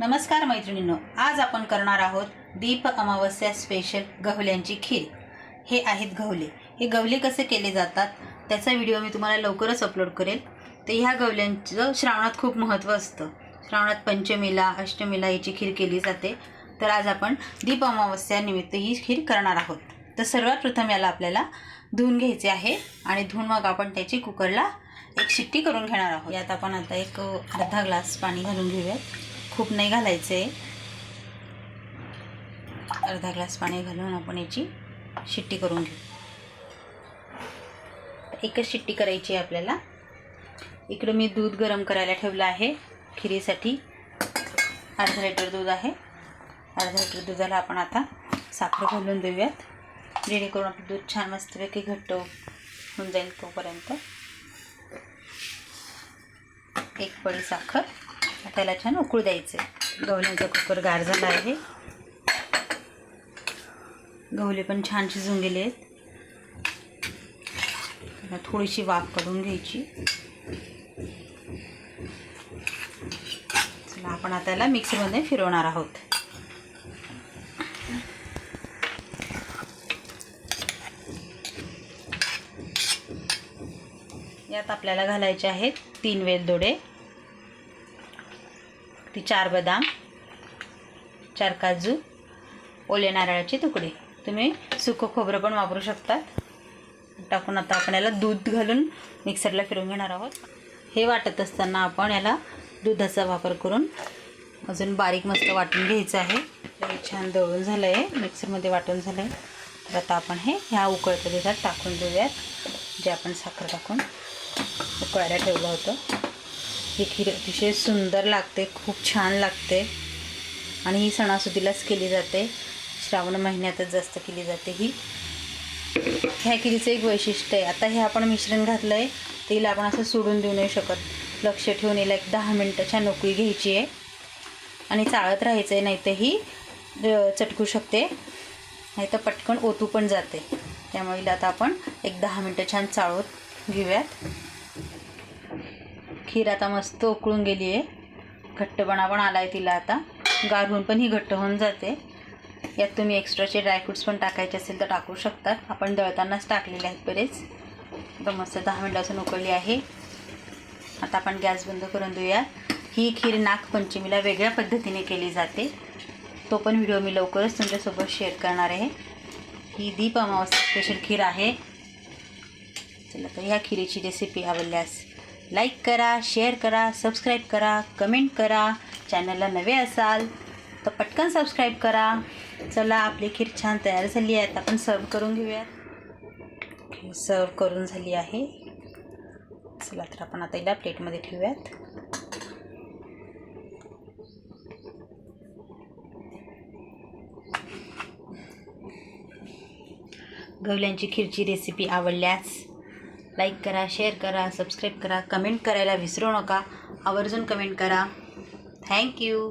नमस्कार मैत्रिणींनो आज आपण करणार आहोत दीप अमावस्या स्पेशल गव्हल्यांची खीर. हे आहेत गवले. हे गव्हले कसे केले जातात त्याचा व्हिडिओ मी तुम्हाला लवकरच अपलोड करेल. तर ह्या गव्हल्यांचं श्रावणात खूप महत्त्व असतं. श्रावणात पंचमीला अष्टमीला याची खीर केली जाते. तर आज आपण दीप अमावस्या निमित्त ही खीर करणार आहोत. तर सर्वात प्रथम याला आपल्याला धुवून घ्यायचे आहे आणि धुवून मग आपण त्याची कुकरला एक शिट्टी करून घेणार आहोत. यात आपण आता एक अर्धा ग्लास पाणी घालून घेऊयात. खूप नाही घालायचं. आहे अर्धा ग्लास पाणी घालून आपण याची शिट्टी करून घेऊ. एकच शिट्टी करायची आहे आपल्याला. इकडं मी दूध गरम करायला ठेवलं आहे. खिरीसाठी अर्धा लिटर दूध आहे. अर्धा लिटर दुधाला आपण आता साखर घालून देऊयात. जेणेकरून आपलं दूध छान मस्तपैकी घट्ट होऊन जाईल तोपर्यंत. एक पळी साखर. त्याला छान उकळू द्यायचे. गवल्यांचा कुकर गार झाला आहे. गवले पण छान शिजून गेले आहेत. थोडीशी वाफ काढून घ्यायची. चला आपण आता याला मिक्सरमध्ये फिरवणार आहोत. यात आपल्याला घालायचे आहेत तीन वेलदोडे. वरती चार बदाम चार काजू ओले नारळाचे तुकडे. तुम्ही सुकं खोबरं पण वापरू शकतात. टाकून आता आपण याला दूध घालून मिक्सरला फिरून घेणार आहोत. हे वाटत असताना आपण याला दुधाचा वापर करून अजून बारीक मस्त वाटून घ्यायचं आहे. छान दळून झालं आहे मिक्सरमध्ये वाटून झालं आहे तर आता आपण हे ह्या उकळत्या दुधात टाकून देऊयात. जे आपण साखर टाकून उकळायला ठेवलं होतं. ही खीर अतिशय सुंदर लागते खूप छान लागते. आणि ही सणासुदीलाच केली जाते. श्रावण महिन्यातच जास्त केली जाते ही. ह्या खिरीचं एक वैशिष्ट्य आहे. आता हे आपण मिश्रण घातलं आहे तर आपण असं सोडून देऊ नाही शकत. लक्ष ठेवून हिला एक दहा मिनटाच्या नोकरी घ्यायची आहे. आणि चाळत राहायचं आहे नाही तर ही चटकू शकते. नाही तर पटकन ओतू पण जाते. त्यामुळे आता आपण एक दहा मिनटं छान चाळूत घेऊयात. खीर आता मस्त उकळून गेली आहे. घट्टपणा पण आला आहे तिला आता. गारून पण ही घट्ट होऊन जाते. यात तुम्ही एक्स्ट्राचे ड्रायफ्रूट्स पण टाकायचे असेल तर टाकू शकतात. आपण दळतानाच टाकलेले आहेत बरेच. आता मस्त दहा मिनटापासून उकळली आहे. आता आपण गॅस बंद करून देऊया. ही खीर नागपंचमीला वेगळ्या पद्धतीने केली जाते. तो पण व्हिडिओ मी लवकरच तुमच्यासोबत शेअर करणार आहे. ही दीप अमावस्या स्पेशल खीर आहे. चला तर ह्या खिरीची रेसिपी आवडल्यास. लाईक करा शेअर करा सबस्क्राईब करा कमेंट करा. चॅनलला नवे असाल तर पटकन सबस्क्राईब करा. चला आपली खीर छान तयार झाली आहे. आता आपण सर्व करून घेऊयात. सर्व करून झाली आहे. चला तर आपण आता हिला प्लेटमध्ये ठेवूयात. गवल्यांची खीरची रेसिपी आवडल्यास लाईक करा शेअर करा सबस्क्राईब करा कमेंट करायला विसरू नका. आवर्जून कमेंट करा. थँक्यू